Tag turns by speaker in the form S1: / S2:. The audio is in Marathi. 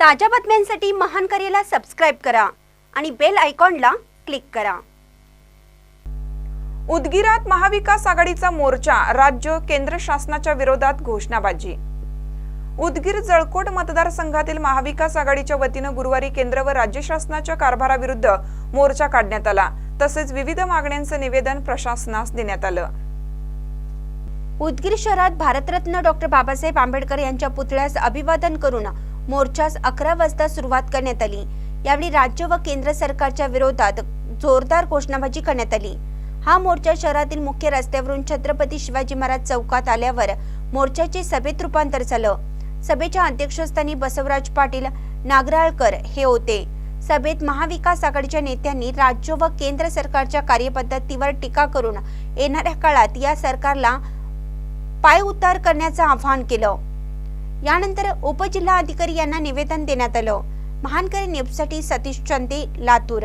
S1: ताज्या बातम्यांसाठी महान करेला सबस्क्राईब करा आणि बेल आयकॉनला क्लिक करा.
S2: उदगीरात महाविकास आघाडीचा मोर्चा राज्य केंद्र शासनाच्या विरोधात घोषणाबाजी. उदगीर जळकोट मतदारसंघातील महाविकास आघाडीच्या वतीनं गुरुवारी केंद्र व राज्य शासनाच्या कारभाराविरुद्ध मोर्चा काढण्यात आला. तसेच विविध मागण्यांचं निवेदन प्रशासनास देण्यात आलं.
S1: उदगीर शहरात भारतरत्न डॉक्टर बाबासाहेब आंबेडकर यांच्या पुतळ्यास अभिवादन करून मोर्चास अकरा वाजता सुरुवात करण्यात आली. यावेळी राज्य व केंद्र सरकारच्या विरोधात जोरदार घोषणाबाजी करण्यात आली. हा मोर्चा शहरातील मुख्य रस्त्यावरून छत्रपती शिवाजी महाराज चौकात आल्यावर मोर्चाचे सभेत रूपांतर झालं. सभेच्या अध्यक्षस्थानी बसवराज पाटील नागराळकर हे होते. सभेत महाविकास आघाडीच्या नेत्यांनी राज्य व केंद्र सरकारच्या कार्यपद्धतीवर टीका करून येणाऱ्या काळात या सरकारला पायउतार करण्याचं आवाहन केलं. यानंतर उपजिल्हा अधिकारी यांना निवेदन देण्यात आलं. महानकरी न्यूजसाठी सतीश चंदे लातूर